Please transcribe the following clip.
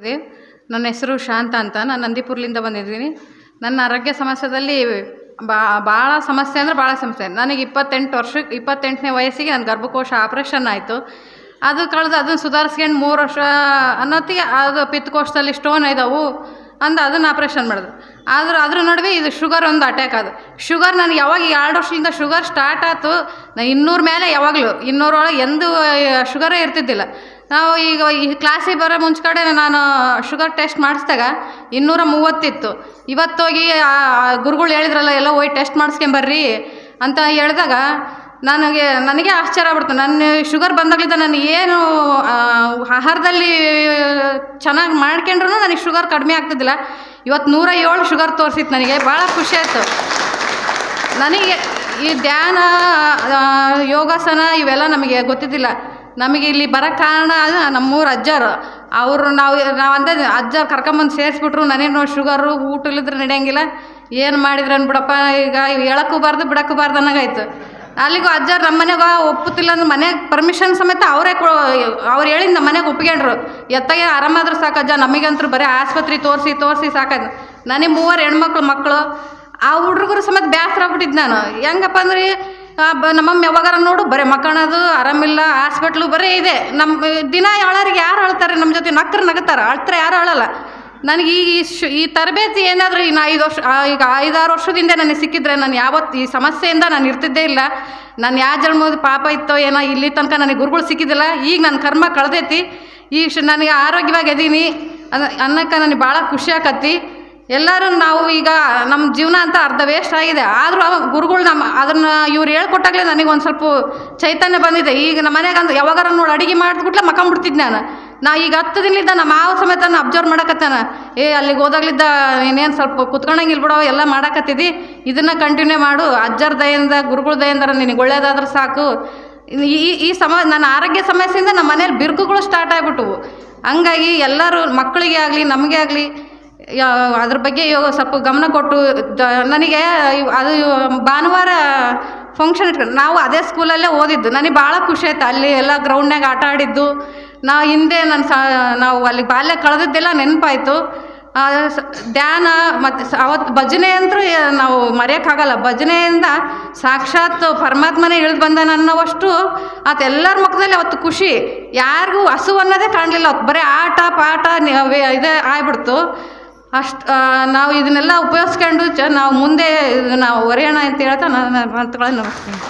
ಇದೆ ನನ್ನ ಹೆಸರು ಶಾಂತ ಅಂತ. ನಾನು ನಂದಿಪುರ್ಲಿಂದ ಬಂದಿದ್ದೀನಿ. ನನ್ನ ಆರೋಗ್ಯ ಸಮಸ್ಯೆದಲ್ಲಿ ಭಾಳ ಸಮಸ್ಯೆ ಅಂದರೆ ಭಾಳ ಸಮಸ್ಯೆ. ನನಗೆ ಇಪ್ಪತ್ತೆಂಟು ವರ್ಷಕ್ಕೆ ಇಪ್ಪತ್ತೆಂಟನೇ ವಯಸ್ಸಿಗೆ ನನ್ನ ಗರ್ಭಕೋಶ ಆಪ್ರೇಷನ್ ಆಯಿತು. ಅದು ಕಳೆದು ಅದನ್ನು ಸುಧಾರಿಸ್ಕೊಂಡು ಮೂರು ವರ್ಷ ಅನ್ನೋತ್ತಿಗೆ ಅದು ಪಿತ್ತಕೋಶದಲ್ಲಿ ಸ್ಟೋನ್ ಇದ್ದಾವೆ ಅಂದು ಅದನ್ನು ಆಪ್ರೇಷನ್ ಮಾಡಿದ್ರು ಆದ್ರೆ ಅದ್ರ ನಡುವೆ ಇದು ಶುಗರ್ ಒಂದು ಅಟ್ಯಾಕ್ ಅದು. ಶುಗರ್ ನನಗೆ ಯಾವಾಗ ಎರಡು ವರ್ಷದಿಂದ ಶುಗರ್ ಸ್ಟಾರ್ಟ್ ಆಯಿತು, ನಾ ಇನ್ನೂರ ಮೇಲೆ ಯಾವಾಗಲೂ, ಇನ್ನೂರೊಳಗೆ ಎಂದೂ ಶುಗರೇ ಇರ್ತಿದ್ದಿಲ್ಲ. ನಾವು ಈಗ ಈ ಕ್ಲಾಸಿಗೆ ಬರೋ ಮುಂಚೆ ನಾನು ಶುಗರ್ ಟೆಸ್ಟ್ ಮಾಡಿಸ್ದಾಗ ಇನ್ನೂರ ಮೂವತ್ತಿತ್ತು. ಇವತ್ತೋಗಿ ಗುರುಗಳು ಹೇಳಿದ್ರಲ್ಲ, ಎಲ್ಲ ಹೋಗಿ ಟೆಸ್ಟ್ ಮಾಡಿಸ್ಕೊಂಬರ್ರಿ ಅಂತ ಹೇಳಿದಾಗ ನನಗೆ ನನಗೆ ಆಶ್ಚರ್ಯ ಆಗ್ಬಿಡ್ತು. ನನ್ನ ಶುಗರ್ ಬಂದಾಗಲಿಂದ ನಾನು ಏನು ಆಹಾರದಲ್ಲಿ ಚೆನ್ನಾಗಿ ಮಾಡ್ಕೊಂಡ್ರೂ ನನಗೆ ಶುಗರ್ ಕಡಿಮೆ ಆಗ್ತಿದ್ದಿಲ್ಲ. ಇವತ್ತು ನೂರ ಏಳು ಶುಗರ್ ತೋರಿಸಿತ್ತು ನನಗೆ. ಭಾಳ ಖುಷಿ ಆಯಿತು. ನನಗೆ ಈ ಧ್ಯಾನ ಯೋಗಾಸನ ಇವೆಲ್ಲ ನಮಗೆ ಗೊತ್ತಿದ್ದಿಲ್ಲ. ನಮಗೆ ಇಲ್ಲಿ ಬರೋ ಕಾರಣ ನಮ್ಮೂರ ಅಜ್ಜರು. ಅವರು ನಾವು ನಾವು ಅಂದೆ ಅಜ್ಜರು ಕರ್ಕೊಂಬಂದು ಸೇರಿಸ್ಬಿಟ್ರು. ನನೇನು ಶುಗರು ಊಟ ಇಲ್ಲದ್ರೆ ನಡೆಯಂಗಿಲ್ಲ. ಏನು ಮಾಡಿದ್ರನ್ ಬಿಡಪ್ಪ? ಈಗ ಹೇಳಕ್ಕೂ ಬಾರ್ದು, ಬಿಡಕ್ಕೂ ಬಾರ್ದು ಅನ್ನಂಗಾಯ್ತು. ಅಲ್ಲಿಗೂ ಅಜ್ಜಾರು ನಮ್ಮ ಮನೆಗೆ ಒಪ್ಪುತ್ತಿಲ್ಲ ಅಂದ್ರೆ ಮನೆಗೆ ಪರ್ಮಿಷನ್ ಸಮೇತ ಅವರೇ ಕೊ ಅವ್ರು ಹೇಳಿದ ನಮ್ಮ ಮನೆಗೆ ಒಪ್ಪಿಕೊಂಡ್ರು ಎತ್ತಾಗೆ ಆರಾಮಾದ್ರೂ ಸಾಕು ಅಜ್ಜ, ನಮಗಂತೂ ಬರೀ ಆಸ್ಪತ್ರೆ ತೋರಿಸಿ ತೋರಿಸಿ ಸಾಕಾಯ್ತು ನನಗೆ ಮೂವರು ಹೆಣ್ಮಕ್ಳು ಮಕ್ಕಳು ಆ ಹುಡುಗರು ಸಮೇತ ಬೇಸರ ಆಗ್ಬಿಟ್ಟಿದ್ದು ನಾನು. ಹೆಂಗಪ್ಪ ಅಂದ್ರೆ ನಮ್ಮಮ್ಮ ಯಾವಾಗಾರ ನೋಡು, ಬರೀ ಮಕ್ಕಳದು ಆರಾಮಿಲ್ಲ ಹಾಸ್ಪಿಟ್ಲು ಬರೀ ಇದೆ. ನಮ್ಮ ದಿನ ಯಾಳರಿಗೆ ಯಾರು ಅಳ್ತಾರೆ ನಮ್ಮ ಜೊತೆ ನಕ್ಕರು ನಗತಾರೆ. ಅಳ್ತಾರೆ ಯಾರು ಅಳಲ್ಲ ನನಗೆ ಈ ಈ ತರಬೇತಿ ಏನಾದರೂ ಇನ್ನು ಐದು ವರ್ಷ ಈಗ ಐದಾರು ವರ್ಷದಿಂದ ನನಗೆ ಸಿಕ್ಕಿದ್ರೆ ನಾನು ಯಾವತ್ತು ಈ ಸಮಸ್ಯೆಯಿಂದ ನಾನು ಇರ್ತಿದ್ದೇ ಇಲ್ಲ. ನಾನು ಯಾವ ಜನ್ಮದ ಪಾಪ ಇತ್ತೋ ಏನೋ ಇಲ್ಲಿ ತನಕ ನನಗೆ ಗುರುಗಳು ಸಿಕ್ಕಿದ್ದಿಲ್ಲ. ಈಗ ನನ್ನ ಕರ್ಮ ಕಳೆದೈತಿ. ಈ ಶ, ನನಗೆ ಆರೋಗ್ಯವಾಗಿ ಅದೀನಿ ಅದ ಅನ್ನಕ್ಕೆ ನನಗೆ ಭಾಳ ಖುಷಿ ಆಕತ್ತಿ. ಎಲ್ಲರೂ ನಾವು ಈಗ ನಮ್ಮ ಜೀವನ ಅಂತ ಅರ್ಧ ವೇಸ್ಟ್ ಆಗಿದೆ. ಆದರೂ ಗುರುಗಳು ನಮ್ಮ, ಅದನ್ನು ಇವ್ರು ಹೇಳ್ಕೊಟ್ಟಾಗಲೇ ನನಗೆ ಒಂದು ಸ್ವಲ್ಪ ಚೈತನ್ಯ ಬಂದಿದೆ. ಈಗ ನಮ್ಮ ಮನೆಗೆ ಅಂದ್ರೆ ಯಾವಾಗಾರ ನೋಡಿ ಅಡುಗೆ ಮಾಡಿದ್ಬಿಟ್ಲೆ ಮಕ್ಕಂಬಿಡ್ತಿದ್ದೆ ನಾನು. ನಾ ಈಗ ಹತ್ತು ದಿನದಿಂದ ನಮ್ಮ ಮಾವ ಸಮೇತ ಅಬ್ಸರ್ವ್ ಮಾಡಕತ್ತಾನ. ಏ, ಅಲ್ಲಿಗೆ ಹೋದಾಗ್ಲಿದ್ದ ಇನ್ನೇನು ಸ್ವಲ್ಪ ಕುತ್ಕೊಂಡಂಗಿಲ್ಲ ಬಿಡೋ, ಎಲ್ಲ ಮಾಡಕತ್ತಿದ್ದಿ ಇದನ್ನು ಕಂಟಿನ್ಯೂ ಮಾಡು. ಅಜ್ಜರ ದಯಿಂದ ಗುರುಗಳ ದಯಿಂದ ನಿನಗೆ ಒಳ್ಳೇದಾದ್ರೆ ಸಾಕು. ಈ ಈ ಸಮ, ನನ್ನ ಆರೋಗ್ಯ ಸಮಸ್ಯೆಯಿಂದ ನಮ್ಮ ಮನೇಲಿ ಬಿರುಕುಗಳು ಸ್ಟಾರ್ಟ್ ಆಗಿಬಿಟ್ಟವು. ಹಂಗಾಗಿ ಎಲ್ಲರೂ ಮಕ್ಕಳಿಗೆ ಆಗಲಿ, ನಮಗೆ ಆಗಲಿ ಅದ್ರ ಬಗ್ಗೆ ಸ್ವಲ್ಪ ಗಮನ ಕೊಟ್ಟು ನನಗೆ ಅದು ಭಾನುವಾರ ಫಂಕ್ಷನ್ ಇಟ್ಕೊಂಡು ನಾವು ಅದೇ ಸ್ಕೂಲಲ್ಲೇ ಓದಿದ್ದು. ನನಗೆ ಭಾಳ ಖುಷಿ ಆಯ್ತು. ಅಲ್ಲಿ ಎಲ್ಲ ಗ್ರೌಂಡ್ನಾಗ ಆಟ ಆಡಿದ್ದು. ನಾವು ಹಿಂದೆ ನನ್ನ ಸ, ನಾವು ಅಲ್ಲಿ ಬಾಲ್ಯ ಕಳೆದಿದ್ದೆಲ್ಲ ನೆನಪಾಯಿತು. ಧ್ಯಾನ ಮತ್ತು ಅವತ್ತು ಭಜನೆ ಅಂತೂ ನಾವು ಮರೆಯೋಕ್ಕಾಗಲ್ಲ. ಭಜನೆಯಿಂದ ಸಾಕ್ಷಾತ್ ಪರಮಾತ್ಮನೇ ಇಳಿದು ಬಂದಾನ ಅನ್ನೋವಷ್ಟು ಆತ ಎಲ್ಲರ ಮುಖದಲ್ಲಿ ಅವತ್ತು ಖುಷಿ. ಯಾರಿಗೂ ಹಸು ಅನ್ನೋದೇ ಕಾಣಲಿಲ್ಲ ಅವತ್ತು. ಬರೀ ಆಟ, ಪಾಠ ಇದೇ ಆಗ್ಬಿಡ್ತು ಅಷ್ಟು ನಾವು ಇದನ್ನೆಲ್ಲ ಉಪಯೋಗಿಸ್ಕೊಂಡು ಚ ನಾವು ಮುಂದೆ ನಾವು ಒರೆಯೋಣ ಅಂತ ಹೇಳ್ತಾ ನಾನು ಮಾತುಗಳನ್ನು ಮುಗಿಸ್ತೀನಿ.